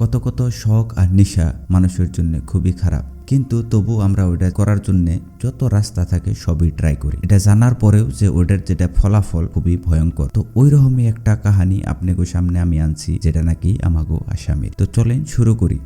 কত কত শখ আর নেশা মানুষের জন্য খুবই খারাপ। কিন্তু তবু আমরা ওটা করার জন্য যত রাস্তা থাকে সবই ট্রাই করি। এটা জানার পরেও যে ওটার যেটা ফলাফল খুবই ভয়ঙ্কর। তো ওই রকমই একটা কাহানি আপনাকে সামনে আমি আনছি, যেটা নাকি আমাগো আসামি তো চলেন শুরু করি।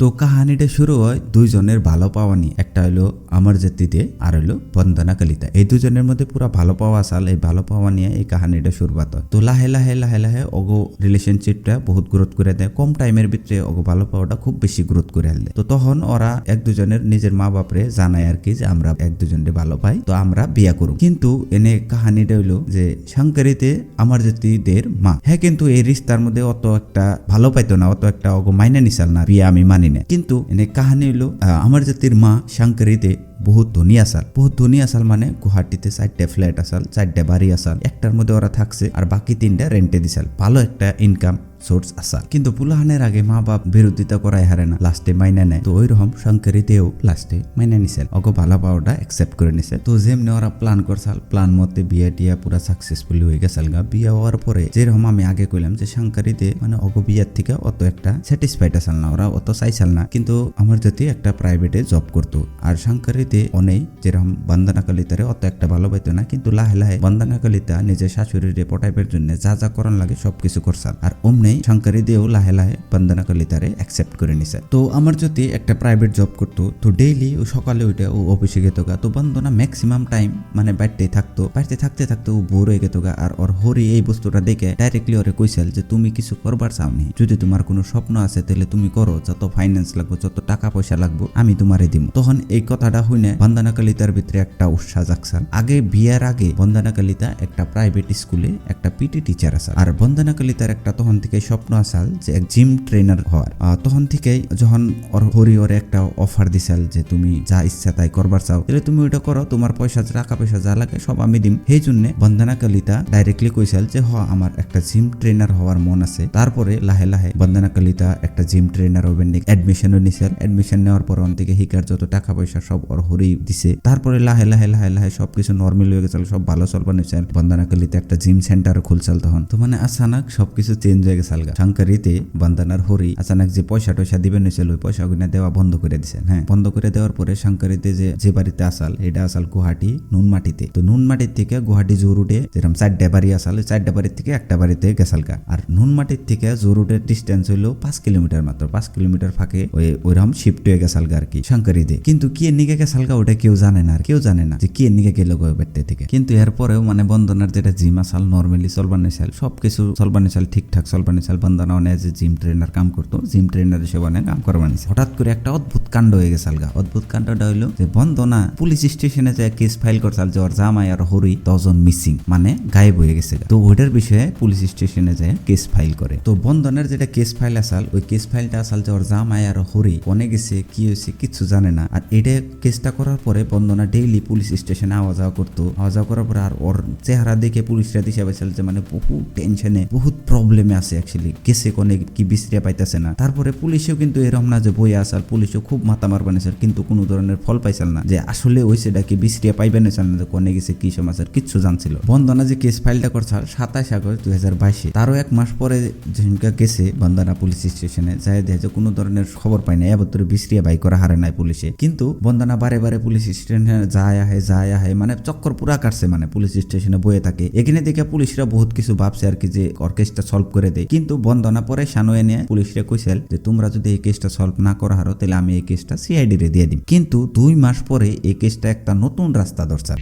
তো কাহানিটা শুরু হয় দুইজনের ভালো পাওয়া নিয়ে। একটা হলো আমার জাতিতে আর হলো বন্দনা কলিতা। এই দুজনের মধ্যে পুরো ভালো পাওয়া সাল এই ভালো পাওয়া নিয়ে এই কাহানিটা শুরুবাত হয়। তো লাহে লাহে লাহে লাহে অগো রিলেশনশিপটা বহুত গ্রোথ করে দেয়। কম টাইমের ভিতরে অগো ভালো পাওয়াটা খুব বেশি গ্রোথ করে দেয়। তো তখন ওরা এক দুজনের নিজের মা বাপরে জানায় আর কি যে আমরা এক দুজনকে ভালো পাই, তো আমরা বিয়া করব কিন্তু এনে কাহানিটা হইল যে সাংকারিতে আমার জাতিদের মা হ্যাঁ কিন্তু এই রিস্তার মধ্যে অত একটা ভালো পাইতো না, অত একটা অগো মাইনে নিশাল না। বিয়া আমি মানি না কিন্তু এনে কাহানি হলো আমার জাতির মা শাঙ্করিতে বহুত ধনী আসাল বহুত ধনী আসাল মানে গুহাটিতে চারটে ফ্ল্যাট আসাল চারটে বাড়ি আসাল একটার মধ্যে ওরা থাকছে আর বাকি তিনটা রেন্টে দিছাল ভালো একটা ইনকাম সোর্স আসাল কিন্তু পুলাহানের আগে মা বাপ বিরোধিতা করাই হারে না। লাস্টে মাইনে নেয় তো ওই ওইরকম শঙ্করিতেও লাস্টে মাইনে নিছেল অগো ভালো পাওয়াটা অ্যাকসেপ্ট করে নিছে। তো যেমনি ওরা প্ল্যান করছাল প্ল্যান মতে বিয়ে টিয়া পুরা সাকসেসফুলি হয়ে গেছাল গা। বিয়ে হওয়ার পরে যেরকম আমি আগে কইলাম যে শঙ্করিতে মানে অগো বিয়ার থেকে অত একটা স্যাটিসফাইড আসাল না, ওরা অত চাইছাল না। কিন্তু আমার যদি একটা প্রাইভেটে জব করতো, আর শঙ্করিতে অনেক যেরকম বন্দনা কলিতারে অত একটা ভালো পাইতো না, কিন্তু লাহে লাহে বন্দনা কলিতা নিজের শাশুড়ির পটাইপের জন্য যা যা করণ লাগে সবকিছু করছাল। আর অমনেই শঙ্করি দিয়েও লাহে লাহে বন্দনা কলিতারে অ্যাকসেপ্ট করে নিছে। তো আমার যদি একটা প্রাইভেট জব করতো, তো ডেইলি ও সকালে উঠে ও অফিসে গেত গা। তো বন্দনা ম্যাক্সিমাম টাইম মানে বাড়িতেই থাকতো। বাড়িতে থাকতে থাকতে ও বোর হয়ে গেত গা। আর ওর হরি এই বস্তুটা দেখে ডাইরেক্টলি ওরে কইছিল যে, তুমি কিছু করবার চাওনি। যদি তোমার কোনো স্বপ্ন আছে, তাহলে তুমি করো। যত ফাইন্যান্স লাগবে, যত টাকা পয়সা লাগবো, আমি তোমারে দিব তখন এই কথাটা শুনে বন্দনা কলিতার ভিতরে একটা উৎসাহ জাগছাল আগে বিয়ার আগে বন্দনা কলিতা একটা প্রাইভেট স্কুলে একটা পিটি টিচার আছে। আর বন্দনা কলিতার একটা তখন থেকে স্বপ্ন আসাল যে এক জিম ট্রেনার হওয়ার। তখন থেকে যখন ওর হরি ওরে একটা অফার দিছাল যে তুমি যা ইচ্ছা তাই করবার চাও, তাহলে তুমি ওইটা করো, তোমার পয়সা টাকা পয়সা যা লাগে সব আমি দিম। সেই জন্য বন্দনা কলিতা ডাইরেক্টলি কইসাল যে, হ, আমার একটা জিম ট্রেনার হওয়ার মন আছে। তারপরে লাহে লাহে বন্দনা কলিতা একটা জিম ট্রেনার হবেন অ্যাডমিশনও নিছেন অ্যাডমিশন নেওয়ার পর অন থেকে হিকার যত টাকা পয়সা সব ওর হরি দিছে। তারপরে লাহে লাহে লাহে লাহে সবকিছু নর্মাল হয়ে গেছিল সব ভালো চলবার নিছেন বন্দনা কলিতে একটা জিম সেন্টারও খুলছাল তখন। তো মানে আচানক সবকিছু চেঞ্জ হয়ে গেছে। গা শঙ্করিতে বন্দনার হরি, আচানক যে পয়সা টয়সা দিবেন হয়েছিল ওই পয়সা গুনা দেওয়া বন্ধ করে দিছেন হ্যাঁ? বন্ধ করে দেওয়ার পরে শঙ্করিতে যে যে বাড়িতে আসাল এটা আসাল গুয়াহাটি নুনমাটিতে তো নুনমাটির থেকে গুয়াহাটি জোরুটে যেরকম চারটা বাড়ি আসাল চারটা বাড়ির থেকে একটা বাড়িতে গেছাল গা আর নুনমাটির থেকে জোরুটের ডিস্টেন্স হইল পাঁচ কিলোমিটার মাত্র, পাঁচ কিলোমিটার ফাঁকে ওই, ওইরকম শিফট হয়ে গেছাল গা আর কি শঙ্করিতে কিন্তু কি নিকে গেছালগা ওটা কেউ জানে না আর কেউ জানে না যে কি নিকে গেল বেড়তে থেকে। কিন্তু এরপরেও মানে বন্দনার যেটা জিম আসাল নর্মালি চলবানি চাল সবকিছু চলবানি চাল ঠিকঠাক, চলবানি বন্দনা অনেক যে জিম ট্রেনার কাম করতো জিম ট্রেনার হিসেবে অনেক কাম করবানি হঠাৎ করে একটা অদ্ভুত কাণ্ড হয়ে গেছাল গা অদ্ভুত কাণ্ডটা হইল যে বন্দনা পুলিশ স্টেশনে যে কেস ফাইল করছাল যে ওর জামাই আর হরি দশজন মিসিং মানে গায়েব হয়ে গেছে তো ওইটার বিষয়ে পুলিশ স্টেশনে যায় কেস ফাইল করে। তো বন্ধনের যেটা কেস ফাইল আসাল, ওই কেস ফাইলটা আসাল যে ওর জামাই আর হরি কোনে গেছে, কি হয়েছে কিছু জানে না। আর এটা কেসটা করার পরে বন্দনা ডেইলি পুলিশ স্টেশনে আওয়া যাওয়া করতো। আওয়া যাওয়া করার পরে আর ওর চেহারা দেখে পুলিশরা দিশা পাইছিল যে মানে বহুত টেনশনে বহুত প্রবলেমে আছে অ্যাকচুয়ালি কেসে কোনে কি বিশ্রিয়া পাইতেছে না। তারপরে পুলিশেও কিন্তু এরকম না যে বই আসাল পুলিশও খুব মাথা মার বানিয়েছিল কিন্তু কোনো ধরনের ফল পাইছিল না। যে আসলে ওই সেটা কি বিশ্রিয়া পাইবে না যে কোনে গেছে, কি সমাচার কিচ্ছু জানছিল। বন্দনা যে কেস ফাইলটা করছাল সাতাশ আগস্ট দুই হাজার বাইশে। তারও এক মাস পরে যেদিনকা গেছে বন্দনা পুলিশ স্টেশনে যাই দেখে যে কোনো ধরনের খবর পাই না এবার বিশ্রিয়া বাই করা হারে নাই পুলিশে। কিন্তু বন্দনা বারে বারে পুলিশ স্টেশনে যায় আহে যায় আহে মানে চক্কর পুরা কাটছে মানে পুলিশ স্টেশনে বয়ে থাকে। এখানে দেখে পুলিশরা বহুত কিছু ভাবছে আর কি, যে অর্কেস্ট্রা সলভ করে দেয়। কিন্তু বন্দনা পরে সানু এনে পুলিশরা কইসেল যে, তোমরা যদি এই কেসটা সলভ না করা হারো, তাহলে আমি এই কেসটা সিআইডি রে দিয়ে দিই কিন্তু দুই মাস পরে এই কেসটা একটা নতুন রাস্তা ধরছাল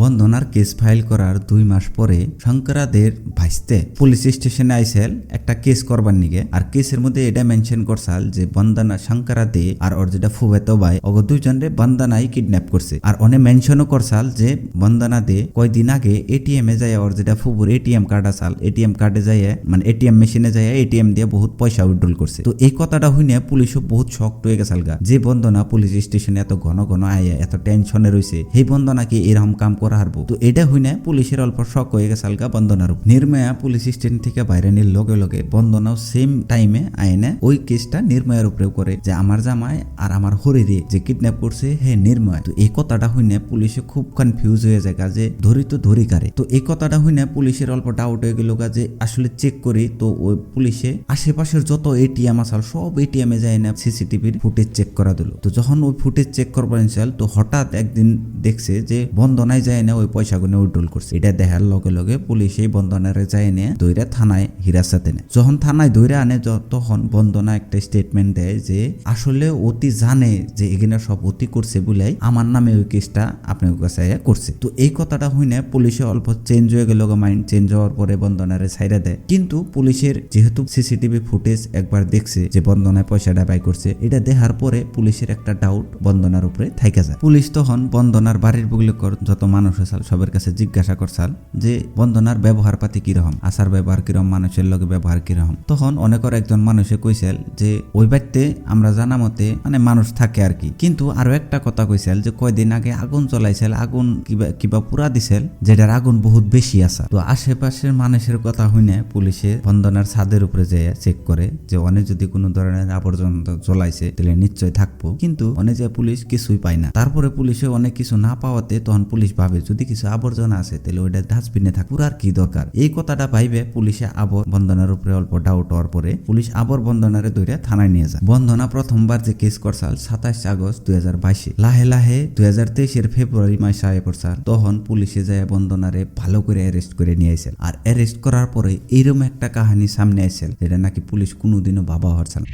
বন্দনার কেস ফাইল করার দুই মাস পরে শঙ্করাদের ভাইস্তে পুলিশ স্টেশনে আইসেল একটা কেস করবার নিগে। আর কেসের মধ্যে এটা মেনশন করছাল যে বন্দনা শঙ্করা দে আর ওর যেটা ফুবেত ভাই অগ দুইজনরে বন্দনাই কিডন্যাপ করছে। আর অনে মেনশনও করছাল যে বন্দনা দে কয়দিন আগে এটিএম এ যায় ওর যেটা ফুবুর এটিএম কার্ড আসাল এটিএম কার্ডে যায় মানে এটিএম মেশিনে যায় এটিএম দিয়ে বহুত পয়সা উইড্রল করছে। তো এই কথাটা হইনে পুলিশও বহুত শক হয়ে গেছাল গা যে বন্দনা পুলিশ স্টেশনে এত ঘন ঘন আয় এত টেনশনে রয়েছে সেই বন্দনা কি এরকম কাম করা করা হারবো। তো এটা হই না পুলিশের অল্প শখ হয়ে গেছে আলগা বন্দনার নির্ময়া পুলিশ স্টেশন থেকে বাইরে নির লগে লগে। বন্দনাও সেম টাইমে আইনে ওই কেসটা নির্ময়ার উপরেও করে যে আমার জামাই আর আমার হরিরে যে কিডন্যাপ করছে, হে নির্ময়। তো এই কথাটা হইনে পুলিশে খুব কনফিউজ হয়ে যায় যে ধরি তো ধরি কারে। তো এই কথাটা হইনে পুলিশের অল্প ডাউট হয়ে গেল যে আসলে চেক করি তো ওই পুলিশে আশেপাশের যত এটিএম আসাল সব এটিএম এ যায় না সিসিটিভির ফুটেজ চেক করা দিল। তো যখন ওই ফুটেজ চেক করবেন চাল তো হঠাৎ একদিন দেখছে যে বন্দনায় যায় না ওই পয়সা গুনে উইড্রল করছে। এটা দেখার লগে লগে পুলিশ এই বন্দনারে যায় নিয়ে দইরা থানায় হিরাসাতে নেয় যখন থানায় দইরা আনে, তখন বন্দনা একটা স্টেটমেন্ট দেয় যে, আসলে অতি জানে যে এখানে সব অতি করছে বলেই, আমার নামে ওই কেসটা আপনার কাছে করছে। তো এই কথাটা হইনে পুলিশে অল্প চেঞ্জ হয়ে গেল মাইন্ড চেঞ্জ হওয়ার পরে বন্দনারে ছাইরা দেয়। কিন্তু পুলিশের যেহেতু সিসিটিভি ফুটেজ একবার দেখছে যে বন্দনায় পয়সাটা বাই করছে, এটা দেখার পরে পুলিশের একটা ডাউট বন্দনার উপরে থাইকা যায়। পুলিশ তখন বন্দনার বাড়ির বুগলিকর যত মানুষ আসাল সবার কাছে জিজ্ঞাসা করছাল যে বন্দনার ব্যবহার পাতি কীরকম, আচার ব্যবহার কীরকম, মানুষের লগে ব্যবহার কীরকম। তখন অনেকের একজন মানুষে কইছিল যে, ওই বাড়িতে আমরা জানা মতে মানে মানুষ থাকে আর কি। কিন্তু আরও একটা কথা কইছিল যে, কয়দিন আগে আগুন জ্বলাইছিল আগুন কিবা কিবা পুরা দিছিল যেটার আগুন বহুত বেশি আসা তো আশেপাশের মানুষের কথা হইনে পুলিশে বন্দনার ছাদের উপরে যেয়ে চেক করে যে অনেক যদি কোনো ধরনের আবর্জনা চলাইছে তাহলে নিশ্চয় থাকব। কিন্তু অনেক যে পুলিশ কিছুই পায় না। তারপরে পুলিশে অনেক কিছু না পাওয়াতে তখন পুলিশ ভাবে যদি কিছু আবর্জনা আছে, তাহলে ওইটা ডাস্টবিনে থাক। পুরার কি দরকার? এই কথাটা ভাইবে পুলিশে আবর বন্দনার উপরে অল্প ডাউট হওয়ার পরে পুলিশ আবর বন্দনারে ধরে থানায় নিয়ে যায়। বন্দনা প্রথমবার যে কেস করছাল সাতাশ আগস্ট দুই হাজার বাইশে। লাহে লাহে দুই হাজার তেইশের ফেব্রুয়ারি মাসে আয় পড়ছাল, তখন পুলিশে যায় বন্দনারে ভালো করে অ্যারেস্ট করে নিয়ে আইসেল আর অ্যারেস্ট করার পরে এইরকম একটা কাহিনী সামনে আইসেল যেটা নাকি পুলিশ কোনোদিনও ভাবা হচ্ছিল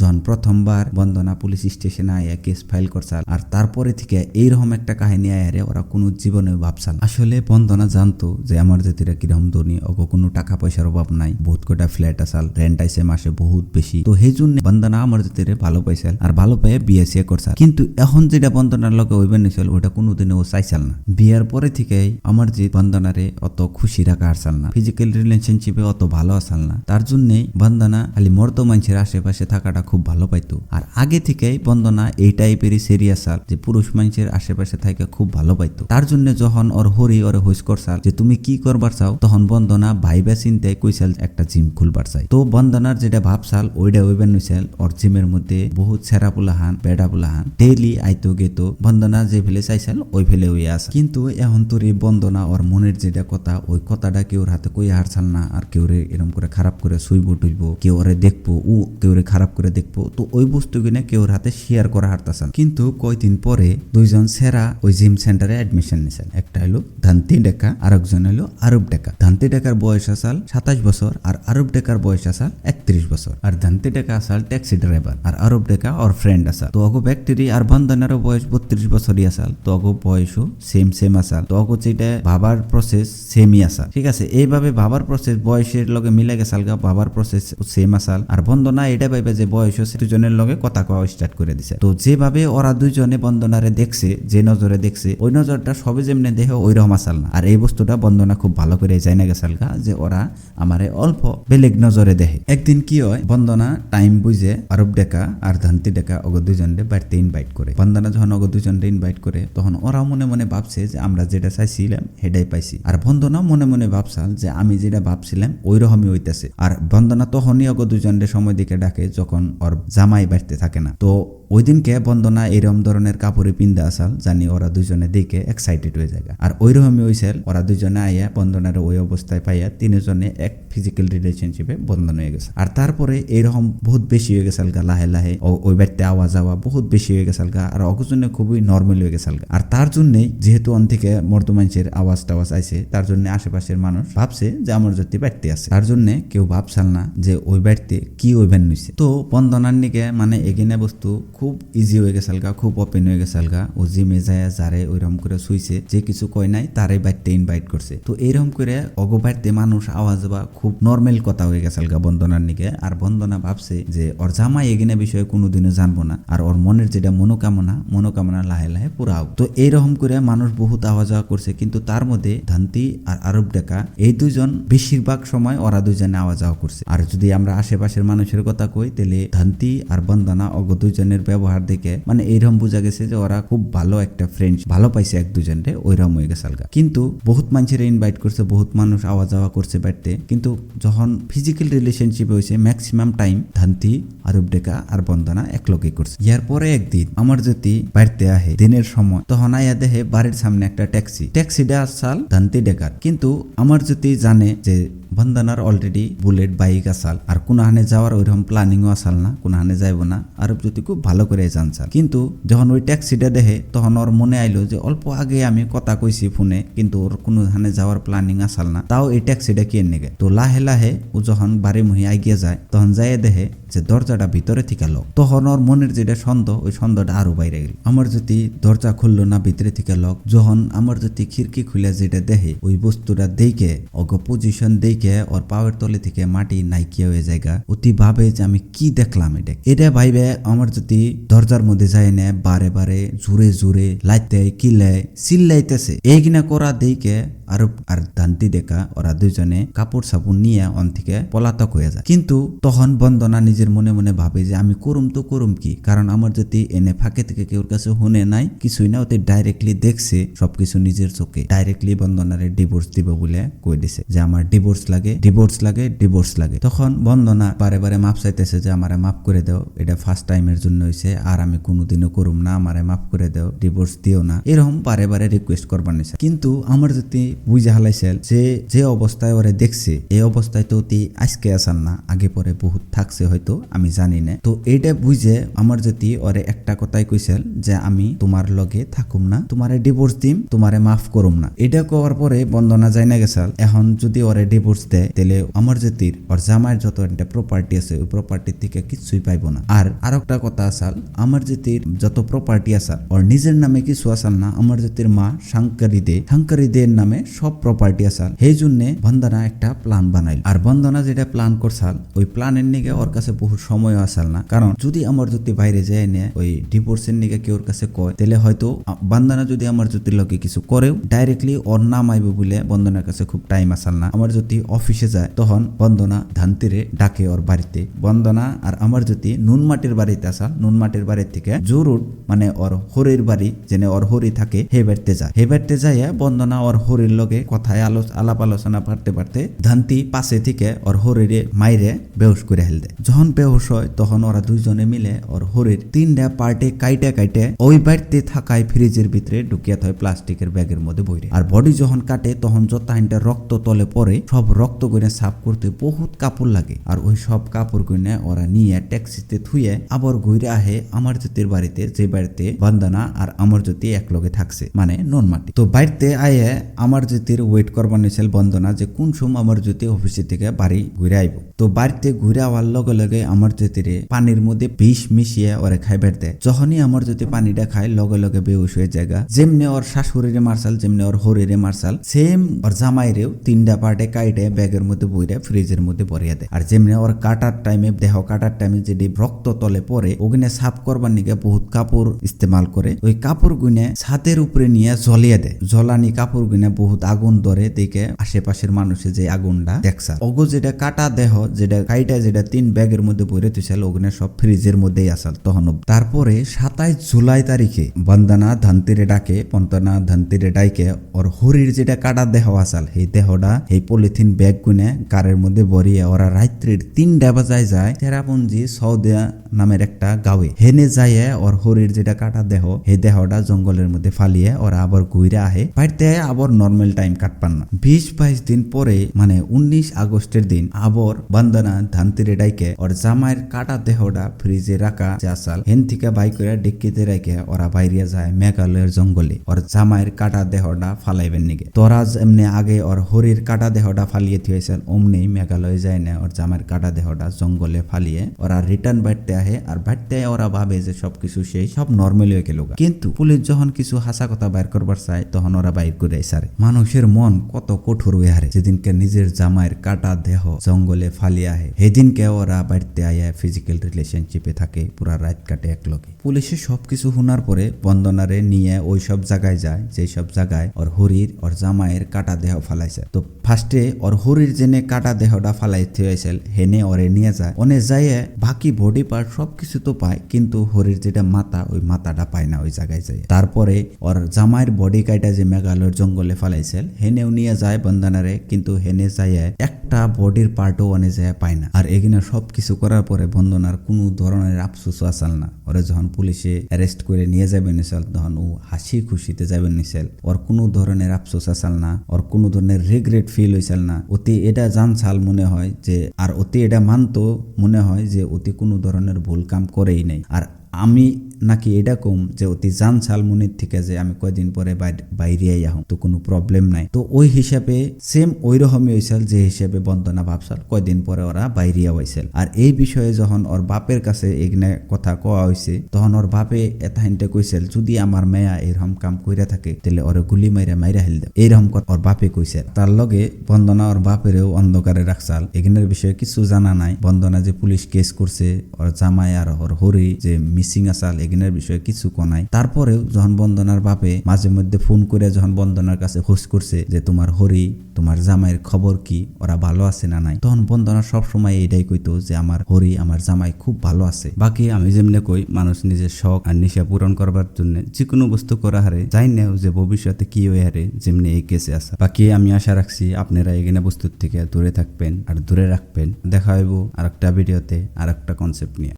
যখন প্রথমবার বন্দনা পুলিশ স্টেশনে আয়া কেস ফাইল করছাল, আর তারপরে থেকে এইরকম একটা কাহিনী আয়ারে ওরা কোনো জীবনে ভাবছাল আসলে বন্দনা জানতো যে আমার জাতিরা কীরকম ধনী, ওগো কোনো টাকা পয়সার অভাব নাই, বহুত কটা ফ্ল্যাট আসাল রেন্ট আইসে মাসে বহুত বেশি। তো সেই জন্য বন্দনা আমার জাতিরে ভালো পাইছাল, আর ভালো পাইয়ে বিয়ে করছাল। কিন্তু এখন যেটা বন্দনার লগে ওইবেন নিছিল ওটা কোনোদিনে ও চাইছাল না। বিয়ার পরে থেকেই আমার যে বন্দনারে অত খুশি রাখা আসাল না। ফিজিক্যাল রিলেশনশিপে অত ভালো আসাল না। তার জন্যই বন্দনা খালি মর্দ মানুষের আশেপাশে থাকাটা খুব ভালো পাইতো। আর আগে থেকেই বন্দনা এই টাইপেরই সিরিয়াস আল যে পুরুষ মানুষের আশেপাশে থাকে খুব ভালো পাইতো। তার জন্য যখন ওর হরি ওরে হইস করছাল যে, তুমি কি করবার চাও? তখন বন্দনা ভাইবা চিন্তায় কইসাল একটা জিম খুলবার চাই। তো বন্দনার যেটা ভাবসাল ওইটা ওইবেন নইসাল, ওর জিমের মধ্যে বহুত সেরা পুলাহান, বেডা পুলাহান। ডেইলি আইতো গেতো বন্দনা যে ফেলে চাইছাল ওই ফেলে ওই আসা কিন্তু এখন তোর এই বন্দনা ওর মনের যেটা কথা, ওই কথাটা কেউ হাতে কই হারছাল না, আর কেউ রে এরম করে খারাপ করে শুইব টুইব কেউ ওরে দেখব ও কেউ রে খারাপ করে দেখব। তো ওই বস্তু কিনে কেউ হাতে শেয়ার করা হারতাছাল কিন্তু কয়দিন পরে দুইজন সেরা ওই জিম সেন্টারে অ্যাডমিশন নিছেন। একটা হলো ধান্তি ডেকা আর একজন হলো আরব ডেকা। ধান্তি ডেকার বয়স আসাল সাতাশ বছর আর আরব ডেকার বয়স আসাল একত্রিশ বছর। আর ধান্তি ডেকা আসাল ট্যাক্সি ড্রাইভার আর আরব ডেকা ওর ফ্রেন্ড আসাল। তো অগো ব্যাকটেরি আর বন্ধনেরও বয়স বত্রিশ বছরই আসাল। তো অগো বয়সও সেম সেম আসাল। তো অগো যেটা ভাবার প্রসেস সেমই আসাল। ঠিক আছে, এইভাবে ভাবার প্রসেস বয়সের লগে মিলে গেছাল গা ভাবার প্রসেস সেম আসাল। আর বন্দনা এটা ভাইবে যে বয়স দুজনের লগে কথা কওয়া স্টার্ট করে দিছে। তো যেভাবে ওরা দুইজনে বন্দনারে দেখছে, যে নজরে দেখছে, ওই নজরটা সবে যেমনি দেখে ওই রকম আসাল না। আর এই বস্তুটা বন্দনা খুব ভালো করে জানা গেছাল গা যে ওরা আমারে অল্প বেলেগ নজরে দেখে। একদিন কি হয়, বন্দনা টাইম বুঝে আরব ডেকা আর ধান্তি ডেকা অগ দুজনরে বাড়িতে ইনভাইট করে। বন্দনা যখন অগ দুজনরে ইনভাইট করে, তখন ওরাও মনে মনে ভাবছে যে আমরা যেটা চাইছিলাম, সেটাই পাইছি। আর বন্দনা মনে মনে ভাবছাল যে আমি যেটা ভাবছিলাম ওই রকমই হইতেছে। আর বন্দনা তখনই অগ দুজনরে সময় দিকে ডাকে, যখন ওর জামাই বাড়তে থাকে না। তো ওই দিনকে বন্দনা এরম ধরনের কাপড়ে পিন্দা আসাল জানি ওরা দুজনে দেখে এক্সাইটেড হয়ে যায় আর ওই রকমই হয়েছিল ওরা দুজনে আইয়া বন্দনার ওই অবস্থায় পাইয়া তিনজনে এক ফিজিক্যাল রিলেশনশিপে বন্ধন হয়ে গেছে। আর তারপরে এইরকম বহুত বেশি হয়ে গেছে গা, লাহে লাহে ওই আওয়াজ আওয়া বহুত বেশি হয়ে গেছে গা, আর অগজনে খুবই নর্মাল হয়ে গেছে গা। আর তার জন্যই যেহেতু অন থেকে মর্দ মানুষের আওয়াজ টাওয়াজ আইছে, তার জন্য আশেপাশের মানুষ ভাবছে যে আমার যদি বাড়িতে আছে। তার জন্য কেউ ভাবছাল না যে ওই বাড়িতে কি ওই ভ্যান নিছে তো বন্দনার নিকে মানে এগিনে বস্তু খুব ইজি হয়ে গেছে গা খুব ওপেন হয়ে গেছে গা ও জিমে যায়, যারে ওইরকম করে শুইছে, যে কিছু কয় নাই, তারে বাড়িতে ইনভাইট করছে। তো এইরকম করে অগো বাড়িতে মানুষ আওয়াজ বা খুব নর্মাল কথা হয়ে গেছে গা বন্দনার নিকে। আর বন্দনা ভাবছে যে, ওর জামাই এগিনে বিষয়ে কোনোদিনও জানব না। আর ওর মনের যেটা মনোকামনা মনোকামনা লাহে লাহে পুরা তো এইরকম করে মানুষ বহুত আওয়া যাওয়া করছে, কিন্তু তার মধ্যে ধান্তি আর আরব ডেকা, এই দুজন বেশিরভাগ সময় ওরা দুজনে আওয়া যাওয়া করছে। আর যদি আমরা আশেপাশের মানুষের কথা কই, তাহলে ধান্তি আর বন্দনা অগ দুজনের ব্যবহার দেখে মানে এইরকম বোঝা গেছে যে ওরা খুব ভালো একটা ফ্রেন্ড ভালো পাইছে এক দুজনরে ওইরকম হয়ে গেছে আলগা। কিন্তু বহুত মানুষের ইনভাইট করছে, বহুত মানুষ আওয়া যাওয়া করছে বাড়তে। কিন্তু যখন ফিজিক্যাল রিলেশনশিপ হয়েছে ম্যাক্সিমাম টাইম ধান্তি, আরব ডেকা আর বন্দনা একলগে করছে। ইয়ার পরে একদিন আমার যদি বাড়িতে আহে, দিনের সময়, তখন আয়া দেহে বাড়ির সামনে একটা ট্যাক্সি ট্যাক্সিটা আসাল ধান্তি ডেকার। কিন্তু আমার যদি জানে যে বন্দনার অলরেডি বুলেট বাইক আসাল আর কোনহানে যাওয়ার ওইরকম প্ল্যানিংও আসাল না, কোনহানে যাইব না। আর যদি খুব ভালো করে জানছাল কিন্তু যখন ওই ট্যাক্সিটা দেখে, তখন ওর মনে আইলো যে অল্প আগে আমি কথা কইছি ফোনে, কিন্তু ওর কোনহানে যাওয়ার প্ল্যানিং আসাল না। তাও এই ট্যাক্সিটা কিনে নেগে? তো লাহে লাহে ও যখন বাড়ি মুহি আগিয়ে যায়, তখন যাইয়ে দেখে যে দরজাটা ভিতরে থেকে লক। তখন ওর মনের যেটা সন্দেহ ওই সন্দেহটা আরও বাইরে গেল। আমার যদি দরজা খুললো না, ভিতরে থেকে লক। যখন আমার যদি খিড়কি খুলে যেটা দেহে ওই বস্তুটা দেখে অগ পজিশন দেখে, ওর পাওয়ার তলে থেকে মাটি নাইকিয়া হয়ে জায়গা, অতি ভাবে যে আমি কি দেখলাম এটা? এটা ভাইবে আমার যদি দরজার মধ্যে যায় না, বারে বারে জোরে জোরে লাইতে কিলে, চিল্লাইতেছে। এইগিনা করা দেখে আর আর দান্তি দেখা, ওরা দুজনে কাপড় সাপুন নিয়ে অন থেকে পলাতক হয়ে যায়। কিন্তু তখন বন্দনা নিজের মনে মনে ভাবে যে আমি করুম তো করুম কি? কারণ আমার যদি এনে ফাঁকে থেকে কেউর কাছে শুনে নাই, কিছুই না ওতে ডাইরেক্টলি দেখছে, সবকিছু নিজের চোখে। ডাইরেক্টলি বন্দনারে ডিভোর্স দিব বলে কই দিছে? যে আমার ডিভোর্স লাগে ডিভোর্স লাগে ডিভোর্স লাগে। তখন বন্দনা বারে বারে মাপ চাইতেছে যে আমারে মাফ করে দাও, এটা ফার্স্ট টাইমের জন্য হয়েছে আর আমি কোনোদিনও করুম না, আমারে মাফ করে দাও ডিভোর্স দিও না। এরকম বারে বারে রিকোয়েস্ট করবার নিছে কিন্তু আমার যদি বুঝে হালাইছিল যে যে অবস্থায় ওরে দেখছে, এই অবস্থায় তো অতি আজকে আসাল না, আগে পরে বহুত থাকছে হয়তো। আমি জানি না। তো এইটা বুঝে আমার যদি ওরে একটা কথাই কইছিল যে আমি তোমার লগে থাকুম না, তোমারে ডিভোর্স দিম, তোমারে মাফ করুম না। এটা করার পরে বন্দনা যায় না গেছাল। এখন যদি ওরে ডিভোর্স দেয়, তাহলে আমার যদি ওর জামাইয়ের যত একটা প্রপার্টি আছে, ওই প্রপার্টির থেকে কিছুই পাইবো না। আর একটা কথা আসাল, আমার যেতির যত প্রপার্টি আসাল, ওর নিজের নামে কিছু আসাল না, আমার যেতির মা শাঙ্কারি দে। শাঙ্কারি দের নামে সব প্রপার্টি আসাল। সেই জন্য বন্দনা একটা প্ল্যান বানাইল। আর বন্দনা যেটা প্ল্যান করছাল ওই প্ল্যানের নিগে ওর কাছে বহু সময় আসাল না। কারণ যদি আমার যদি বাইরে যায় নে, ওই ডিভোর্সের নিগে কেউর কাছে কয়, তাহলে হয়তো বন্দনা যদি আমার যদি লগে কিছু করেও ডাইরেক্টলি ওর নাম আইব বলে বন্দনার কাছে খুব টাইম আসাল না। আমার যদি অফিসে যায়, তখন বন্দনা ধান্তিরে ডাকে ওর বাড়িতে। বন্দনা আর আমার যদি নুন মাটির বাড়িতে আসা নুন মাটির বাড়ির থেকে জরুর মানে ওর হরির বাড়ি যেনে ওর হরি থাকে, হে বাড়িতে যায়। হে বাড়িতে যাইয়া বন্দনা ওর হরির লগে কথায় আলো আলাপ আলোচনা পারতে পারতে ধান্তি পাশে থেকে ওর হরিরে মাইরে বেহুশ করে হেল দেয় যখন বেহুশ হয়, তখন ওরা দুইজনে মিলে ওর হরির তিনটা পার্টে কাইটে কাইটে ওই বাড়িতে থাকায় ফ্রিজের ভিতরে ঢুকিয়া থাকে প্লাস্টিকের ব্যাগের মধ্যে বইরে। আর বডি যখন কাটে, তখন যত আইনটা রক্ত তলে পড়ে, সব রক্ত করে সাফ করতে বহুত কাপড় লাগে। আর ওই সব কাপড় কিনে ওরা নিয়ে ট্যাক্সিতে থুয়ে আবার ঘুরে আহে আমার জ্যোতির বাড়িতে, যে বাড়িতে বন্দনা আর আমার জ্যোতি একলগে থাকছে মানে নন মাটি তো বাড়িতে আয়ে আমার জ্যোতির ওয়েট করবার নিছিল বন্দনা যে কোন সময় আমার জ্যোতি অফিসে থেকে বাড়ি ঘুরে আইব। তো বাড়িতে ঘুরে আওয়ার লগে লগে আমার জ্যোতিরে পানির মধ্যে বিষ মিশিয়ে ওরে খাইবার দেয়। যখনই আমার যদি পানিটা খায়, লগে লগে বেহুশ হয়ে জায়গা যেমনি ওর শাশুড়িরে মার্শাল যেমনি ওর হরিরে মার্শাল সেম ওর জামাইরেও তিনটা পার্টে কাইটে ব্যাগের মধ্যে বইরে ফ্রিজের মধ্যে ভরিয়া দেয়। আর যেমনি ওর কাটার টাইমে, দেহ কাটার টাইমে যেটি রক্ত তলে পরে ওখানে সাফ করবার নিকে বহুত কাপড় ইস্তেমাল করে, ওই কাপড় গুনে ছাদের উপরে নিয়ে জ্বলিয়ে দেয়। জ্বলানি কাপড় গুনে বহুত আগুন ধরে দেখে আশেপাশের মানুষে যে আগুনটা দেখছা ওগো যেটা কাটা দেহ, যেটা কাইটা যেটা তিন ব্যাগের মধ্যে পরে তুইছিল ওখানে সব ফ্রিজের মধ্যেই আসাল তখন তারপরে সাতাইশ জুলাই তারিখে বন্দনা ধান্তিরে ডাকে পন্তনা ধান্তিরে ডাইকে, ওর হরির যেটা কাটা দেহ আসাল এই দেহটা এই পলিথিন ব্যাগ গুনে কারের মধ্যে ভরিয়ে ওরা রাত্রির তিনটা বাজায় যায় চেরাপুঞ্জি সৌদিয়া নামের একটা গাঁয়ে হেনে যায় ওর হরির যেটা কাটা দেহ, সেই দেহটা জঙ্গলের মধ্যে ফালিয়ে ওরা আবার ঘুরে আহে। বাড়িতে আবার নর্মাল টাইম কাটপান না। বিশ বাইশ দিন পরে মানে উনিশ আগস্টের দিন, আবার বন্দনা ধান্তিরে ডাইকে, ওর জামাইয়ের কাটা দেহটা ফ্রিজে রাখা যে আসাল হেন থেকে বাই করে ডিক্কিতে রেখে ওরা বাইরে যায় মেঘালয়ের জঙ্গলে। ওর জামাইয়ের কাটা দেহটা ফালাইবেন নিগে তোরা এমনি আগে ওর হরির কাটা দেহটা ফালিয়ে থিয়েছেন, অমনি মেঘালয় যায় না ওর জামাইয়ের কাটা দেহটা জঙ্গলে ফালিয়ে ওরা রিটার্ন বাড়তে আহে আর বাড়তে ওরা ভাবে যে সবকিছু সেই সব নর্মাল হয়ে গেল কিন্তু পুলিশ যখন কিছু হাসা কথা বাইর করবার চায়, তখন ওরা বাইর করে সারে মানুষের মন কত কঠোর হয়ে হারে। যেদিনকে নিজের জামাইয়ের কাটা দেহ জঙ্গলে ফালিয়ে আহে, সেদিনকে ওরা বাড়িতে আয়া ফিজিক্যাল রিলেশনশিপে থাকে, পুরা রাত কাটে একলগে। পুলিশে সবকিছু শোনার পরে বন্দনারে নিয়ে ওই সব জায়গায় যায়, যেই সব জায়গায় ওর হরির, ওর জামাইয়ের কাটা দেহ ফালাইছে। তো ফার্স্টে ওর হরির জেনে কাটা দেহটা ফালাই থুয়েছিল হেনে ওরে নিয়ে যায়। অনে যাইয়ে বাকি বডি পার্ট সবকিছু তো পায়, কিন্তু হরির যেটা মাথা, ওই মাথাটা পায় না ওই জায়গায় যায় তারপরে ওর জামাইয়ের বডি কাইটা যে মেঘালয়ের জঙ্গলে ফালাইছিল হেনেও নিয়ে যায় বন্দনারে, কিন্তু হেনে যাইয়ে একটা বডির পার্টও অনে যায় পায় না। আর এগিনে সবকিছু করার পরে বন্দনার কোনো ধরনের আফসোস আসাল না। ওরে যখন পুলিশে অ্যারেস্ট করে নিয়ে যাবে নিশাল তখন ও হাসি খুশিতে যাবে নিশাল ওর কোনো ধরনের আফসোস আসাল না, ওর কোনো ধরনের রিগ্রেট ফিল হয়েছিল না। অতি এটা জানসাল মনে হয় যে, আর অতি এটা মানতো মনে হয় যে, অতি কোনো ধরনের ভুল কাম করেই নেই। আর আমি নাকি এটা কম যে অতি জান ছাল মনির থেকে যে আমি কয়দিন পরে বাইর- বাইরে আইয়াহম তো কোনো প্রবলেম নাই। তো ওই হিসাবে সেম ওই রকমই হয়েছিল যে হিসেবে বন্দনা ভাবসাল কয়দিন পরে ওরা বাইরিয়া হয়েছিল আর এই বিষয়ে যখন ওর বাপের কাছে এগনে কথা কোয়া হয়েছে তখন ওর বাপে এটা হিনতে কইছিল, যদি আমার মেয়া এরকম কাম কইরা থাকে, তাহলে ওরে গুলি মাইরা মাইরা হেল দেব এইরকম কথা ওর বাপে কইছে। তার লগে বন্দনা ওর বাপেরেও অন্ধকারে রাখছাল। এগনের বিষয়ে কিছু জানা নাই। বন্দনা যে পুলিশ কেস করছে, ওর জামাই আর ওর হরি যে মিসিং আসাল এগিনের বিষয়ে কিছু কনাই তারপরেও যখন বন্দনার বাপে মাঝে মধ্যে ফোন করে যখন বন্দনার কাছে খোঁজ করছে যে তোমার হরি, তোমার জামাইয়ের খবর কি, ওরা ভালো আছে না নাই, তখন বন্দনা সব সময় এইটাই কইতো যে আমার হরি, আমার জামাই খুব ভালো আছে। বাকি আমি যেমনি কই, মানুষ নিজের শখ আর নিশা পূরণ করবার জন্য যে কোনো বস্তু করা হারে, যাই নেও যে ভবিষ্যতে কি হয়ে হারে, যেমনি এই কেসে আসা বাকি আমি আশা রাখছি আপনারা এগিনে বস্তুর থেকে দূরে থাকবেন আর দূরে রাখবেন। দেখা হইব আর একটা ভিডিওতে আর একটা কনসেপ্ট নিয়ে।